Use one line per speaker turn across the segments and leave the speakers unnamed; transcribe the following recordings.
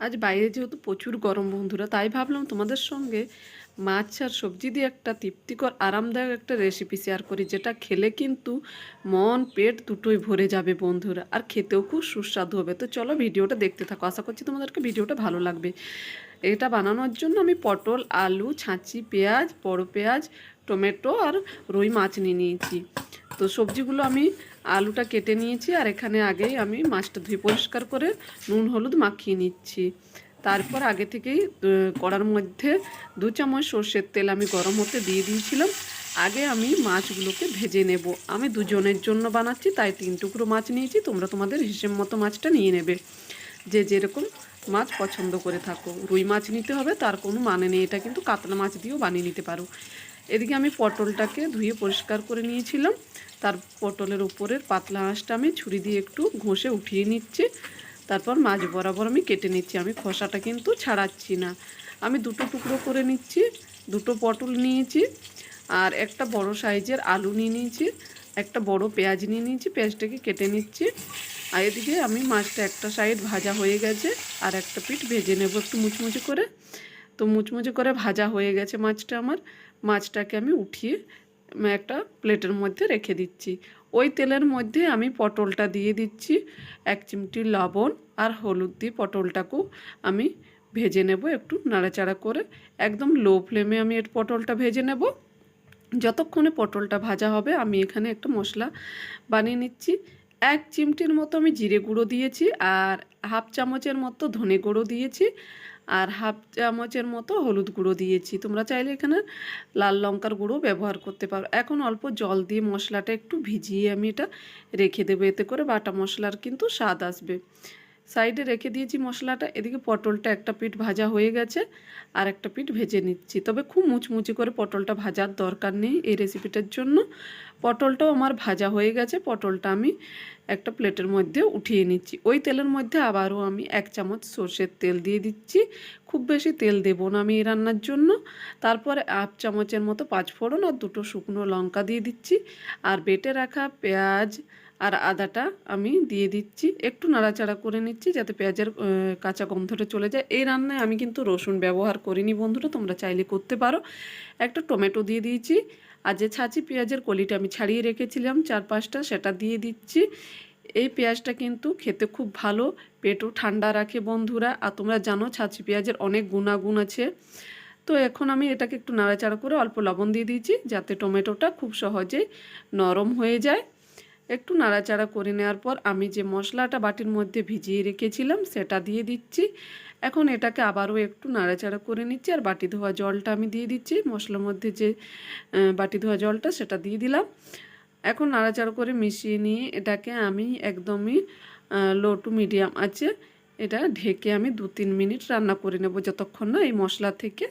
আজ বাইরে যেহেতু প্রচুর গরম বন্ধুরা, তাই ভাবলাম তোমাদের সঙ্গে মাছ আর সবজি দিয়ে একটা তৃপ্তিকর, আরামদায়ক একটা রেসিপি শেয়ার করি, যেটা খেলে কিন্তু মন, পেট দুটোই ভরে যাবে বন্ধুরা, আর খেতেও খুব সুস্বাদু হবে। তো চলো ভিডিওটা দেখতে থাকো, আশা করছি তোমাদেরকে ভিডিওটা ভালো লাগবে। এটা বানানোর জন্য আমি পটল, আলু, ছাঁচি, পেঁয়াজ, বড় পেঁয়াজ, টমেটো আর রুই মাছ নিয়ে নিয়েছি। তো সবজিগুলো আমি আলুটা কেটে নিয়েছি আর এখানে আগেই আমি মাছটা ধুয়ে পরিষ্কার করে নুন, হলুদ মাখিয়ে নিচ্ছি। তারপর আগে থেকেই কড়ার মধ্যে দু চামচ সর্ষের তেল আমি গরম হতে দিয়ে দিয়েছিলাম। আগে আমি মাছগুলোকে ভেজে নেব। আমি দুজনের জন্য বানাচ্ছি, তাই তিন টুকরো মাছ নিয়েছি। তোমরা তোমাদের হিসেব মতো মাছটা নিয়ে নেবে। যে যেরকম মাছ পছন্দ করে থাকো। রুই মাছ নিতে হবে, তার কোনো মানে নেই। এটা কিন্তু কাতলা মাছ দিয়েও বানিয়ে নিতে পারো। এদিকে আমি পটলটাকে ধুয়ে পরিষ্কার করে নিয়েছিলাম। তার পটলের উপরের পাতলা আঁশটা আমি ছুরি দিয়ে একটু ঘষে উঠিয়ে নিচ্ছি। তারপর মাছ বরাবর আমি কেটে নিচ্ছি। আমি খোসাটা কিন্তু ছাড়াচ্ছি না। আমি দুটো টুকরো করে নিচ্ছি, দুটো পটল নিয়েছি আর একটা বড় সাইজের আলু নিয়ে নিয়েছি, একটা বড় পেঁয়াজ নিয়ে নিয়েছি, পেঁয়াজটাকে কেটে নিচ্ছি। আর এদিকে আমি মাছটা একটা সাইড ভাজা হয়ে গেছে আর একটা পিঠ ভেজে নেব একটু মুচমুচে করে। তো মুচমুচে করে ভাজা হয়ে গেছে মাছটা আমার। মাছটাকে আমি উঠিয়ে একটা প্লেটের মধ্যে রেখে দিচ্ছি। ওই তেলের মধ্যে আমি পটলটা দিয়ে দিচ্ছি, এক চিমটি লবণ আর হলুদ দিয়ে পটলটাকেও আমি ভেজে নেব একটু নাড়াচাড়া করে। একদম লো ফ্লেমে আমি এর পটলটা ভেজে নেব। যতক্ষণে পটলটা ভাজা হবে আমি এখানে একটা মশলা বানিয়ে নিচ্ছি। এক চিমটির মতো আমি জিরে গুঁড়ো দিয়েছি আর হাফ চামচের মতো ধনে গুঁড়ো দিয়েছি আর হাফ চামচের মতো হলুদ গুঁড়ো দিয়েছি। তোমরা চাইলে এখানে লাল লঙ্কার গুঁড়ো ব্যবহার করতে পারো। এখন অল্প জল দিয়ে মশলাটা একটু ভিজিয়ে আমি এটা রেখে দেবো। এতে করে বাটা মশলার কিন্তু স্বাদ আসবে। সাইডে রেখে দিয়েছি মশলাটা। এদিকে পটলটা একটা পিঠ ভাজা হয়ে গেছে আর একটা পিঠ ভেজে নিচ্ছি। তবে খুব মুচমুচি করে পটলটা ভাজার দরকার নেই এই রেসিপিটার জন্য। পটলটাও আমার ভাজা হয়ে গেছে। পটলটা আমি একটা প্লেটের মধ্যে উঠিয়ে নিচ্ছি। ওই তেলের মধ্যে আবারও আমি এক চামচ সর্ষের তেল দিয়ে দিচ্ছি। খুব বেশি তেল দেবো না আমি এই রান্নার জন্য। তারপরে আট চামচের মতো পাঁচফোড়ন আর দুটো শুকনো লঙ্কা দিয়ে দিচ্ছি। আর বেটে রাখা পেঁয়াজ আর আদাটা আমি দিয়ে দিচ্ছি। একটু নাড়াচাড়া করে নিচ্ছি যাতে পেঁয়াজের কাঁচা গন্ধটা চলে যায়। এই রান্নায় আমি কিন্তু রসুন ব্যবহার করিনি বন্ধুরা, তোমরা চাইলে করতে পারো। একটা টমেটো দিয়ে দিয়েছি। আর যে ছাঁচি পেঁয়াজের কলিটা আমি ছাড়িয়ে রেখেছিলাম চার পাঁচটা সেটা দিয়ে দিচ্ছি। এই পেঁয়াজটা কিন্তু খেতে খুব ভালো, পেটও ঠান্ডা রাখে বন্ধুরা। আর তোমরা জানো ছাঁচি পেঁয়াজের অনেক গুণাগুণ আছে। তো এখন আমি এটাকে একটু নাড়াচাড়া করে অল্প লবণ দিয়ে দিয়েছি যাতে টমেটোটা খুব সহজেই নরম হয়ে যায়। একটু নাড়াচাড়া করে নেওয়ার পর আমি যে মশলাটা বাটির মধ্যে ভিজিয়ে রেখেছিলাম, সেটা দিয়ে দিচ্ছি। এখন এটাকে আবারও একটু নাড়াচাড়া করে নিচ্ছি আর বাটি ধোয়া জলটা আমি দিয়ে দিচ্ছি। মশলার মধ্যে যে বাটি ধোয়া জলটা সেটা দিয়ে দিলাম। এখন নাড়াচাড়া করে মিশিয়ে নিয়ে এটাকে আমি একদমই লো টু মিডিয়াম আছে এটা ঢেকে আমি দু তিন মিনিট রান্না করে নেব। যতক্ষণ না এই মশলা থেকে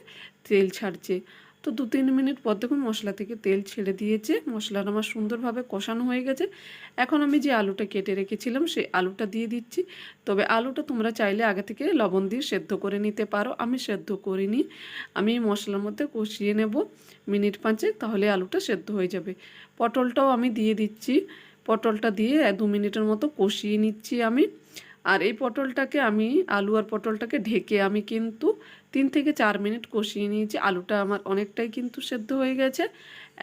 তেল ছাড়ছে। তো দু তিন মিনিট পর দেখুন মশলা থেকে তেল ছেড়ে দিয়েছে। মশলাটা আমার সুন্দরভাবে কষানো হয়ে গেছে। এখন আমি যে আলুটা কেটে রেখেছিলাম, সেই আলুটা দিয়ে দিচ্ছি। তবে আলুটা তোমরা চাইলে আগে থেকে লবণ দিয়ে সেদ্ধ করে নিতে পারো। আমি সেদ্ধ করিনি। আমি মশলার মধ্যে কষিয়ে নেব মিনিট পাঁচে তাহলে আলুটা সেদ্ধ হয়ে যাবে। পটলটাও আমি দিয়ে দিচ্ছি। পটলটা দিয়ে দু মিনিটের মতো কষিয়ে নিচ্ছি আমি। আর এই পটলটাকে আমি, আলু আর পটলটাকে ঢেকে আমি কিন্তু তিন থেকে চার মিনিট কষিয়ে নিয়েছি। আলুটা আমার অনেকটাই কিন্তু সেদ্ধ হয়ে গেছে।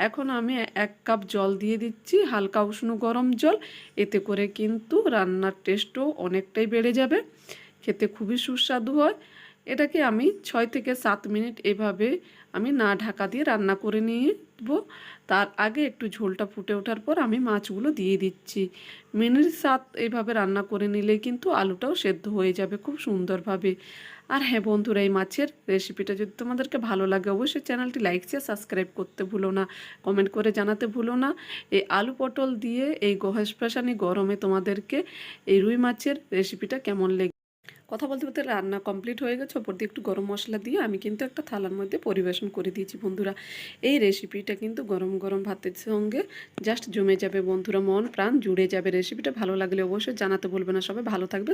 এখন আমি এক কাপ জল দিয়ে দিচ্ছি, হালকা উষ্ণ গরম জল। এতে করে কিন্তু রান্নার টেস্টও অনেকটাই বেড়ে যাবে। খেতে খুবই সুস্বাদু হয়। এটাকে আমি ছয় থেকে সাত মিনিট এভাবে আমি না ঢাকা দিয়ে রান্না করে নিয়ে দেবো তার আগে একটু ঝোলটা ফুটে ওঠার পর আমি মাছগুলো দিয়ে দিচ্ছি। মিনিট সাত এইভাবে রান্না করে নিলেই কিন্তু আলুটাও সেদ্ধ হয়ে যাবে খুব সুন্দরভাবে। আর হ্যাঁ বন্ধুরা, এই মাছের রেসিপিটা যদি তোমাদেরকে ভালো লাগে, অবশ্যই চ্যানেলটি লাইক শেয়ার সাবস্ক্রাইব করতে ভুলো না। কমেন্ট করে জানাতে ভুলো না। এই আলু পটল দিয়ে এই গহেশপ্রাশানি গরমে তোমাদেরকে এই রুই মাছের রেসিপিটা কেমন লেগে কথা বলতে বলতে রান্না কমপ্লিট হয়ে গেছে। ওপর দিয়ে একটু গরম মশলা দিয়ে আমি কিন্তু একটা থালার মধ্যে পরিবেশন করে দিয়েছি বন্ধুরা। এই রেসিপিটা কিন্তু গরম গরম ভাতের সঙ্গে জাস্ট জমে যাবে বন্ধুরা। মন প্রাণ জুড়ে যাবে। রেসিপিটা ভালো লাগলে অবশ্যই জানাতে বলবে না। সবাই ভালো থাকবে